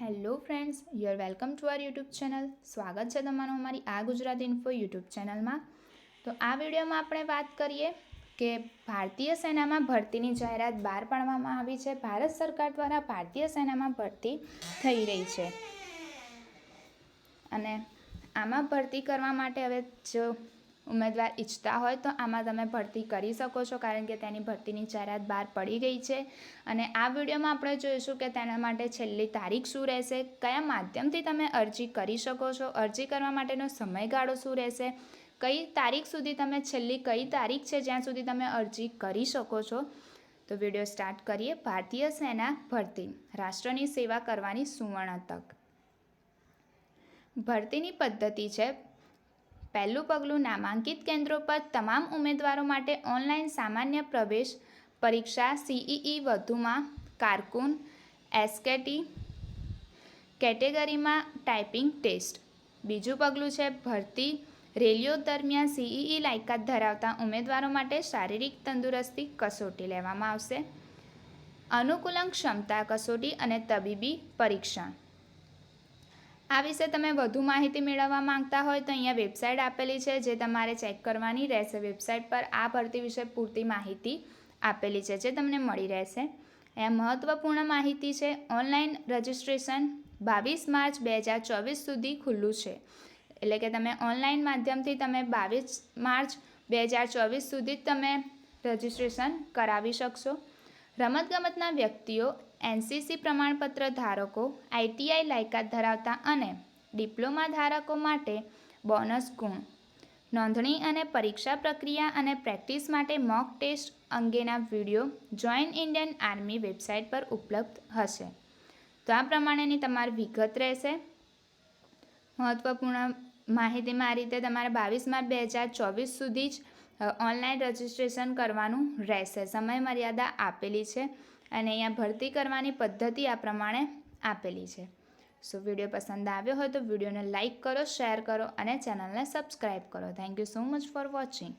Hello friends you are welcome to our YouTube channel સ્વાગત છે તમારું અમારી આ ગુજરાત ઇન્ફો યુટ્યુબ ચેનલમાં તો આ વિડીયોમાં આપણે વાત કરીએ કે ભારતીય સેનામાં ભરતીની જાહેરાત બહાર પાડવામાં આવી છે. ભારત સરકાર દ્વારા ભારતીય સેનામાં ભરતી થઈ રહી છે. અને આમાં ભરતી કરવા માટે હવે જો ઉમેદવાર ઈચ્છતા હોય તો આમાં તમે ભરતી કરી શકો છો, કારણ કે તેની ભરતીની જાહેરાત બહાર પડી ગઈ છે. અને આ વિડીયોમાં આપણે જોઈશું કે તેના માટે છેલ્લી તારીખ શું રહેશે, કયા માધ્યમથી તમે અરજી કરી શકો છો, અરજી કરવા માટેનો સમયગાળો શું રહેશે, કઈ તારીખ સુધી તમે, છેલ્લી કઈ તારીખ છે જ્યાં સુધી તમે અરજી કરી શકો છો. તો વીડિયો સ્ટાર્ટ કરીએ, ભારતીય સેના ભરતી, રાષ્ટ્રની સેવા કરવાની સુવર્ણ તક. ભરતીની પદ્ધતિ છે પહેલું પગલું નામાંકિત કેન્દ્રો પર તમામ ઉમેદવારો માટે ઓનલાઈન સામાન્ય પ્રવેશ, પરીક્ષા સીઈઈ વધુમાં, કારકુન એસકેટી કેટેગરીમાં ટાઈપિંગ ટેસ્ટ. બીજું પગલું છે ભરતી. રેલીઓ દરમિયાન સીઈઈ લાયકાત ધરાવતા ઉમેદવારો માટે શારીરિક તંદુરસ્તી કસોટી લેવામાં આવશે. અનુકૂલન ક્ષમતા કસોટી અને તબીબી પરીક્ષણ. આ વિશે તમે વધુ માહિતી મેળવવા માંગતા હોય તો અહીંયા વેબસાઇટ આપેલી છે, જે તમારે ચેક કરવાની રહેશે. વેબસાઇટ પર આ ભરતી વિશે પૂરતી માહિતી આપેલી છે, જે તમને મળી રહેશે. અહીંયા મહત્ત્વપૂર્ણ માહિતી છે, ઓનલાઈન રજિસ્ટ્રેશન બાવીસ માર્ચ બે હજાર ચોવીસ સુધી ખુલ્લું છે. એટલે કે તમે ઓનલાઈન માધ્યમથી તમે બાવીસ માર્ચ બે હજાર ચોવીસ સુધી જ તમે રજિસ્ટ્રેશન કરાવી શકશો. રમતગમતના વ્યક્તિઓ, એનસીસી પ્રમાણપત્ર ધારકો, આઈટીઆઈ લાયકાત ધરાવતા અને ડિપ્લોમા ધારકો માટે બોનસ ગુણ, નોંધણી અને પરીક્ષા પ્રક્રિયા અને પ્રેક્ટિસ માટે મોક ટેસ્ટ અંગેના video join Indian army website પર ઉપલબ્ધ હશે. તો આ પ્રમાણેની તમારી વિગત રહેશે. મહત્ત્વપૂર્ણ માહિતીમાં આ રીતે તમારે બાવીસ માર્ચ બે હજાર ચોવીસ સુધી જ ઓનલાઈન રજિસ્ટ્રેશન કરવાનું રહેશે. સમય મર્યાદા આપેલી છે અને અહીંયા ભરતી કરવાની પદ્ધતિ આ પ્રમાણે આપેલી છે. સો, વીડિયો પસંદ આવ્યો હોય તો વિડીયોને લાઇક કરો, શેર કરો અને ચેનલને સબસ્ક્રાઈબ કરો. Thank you so much for watching.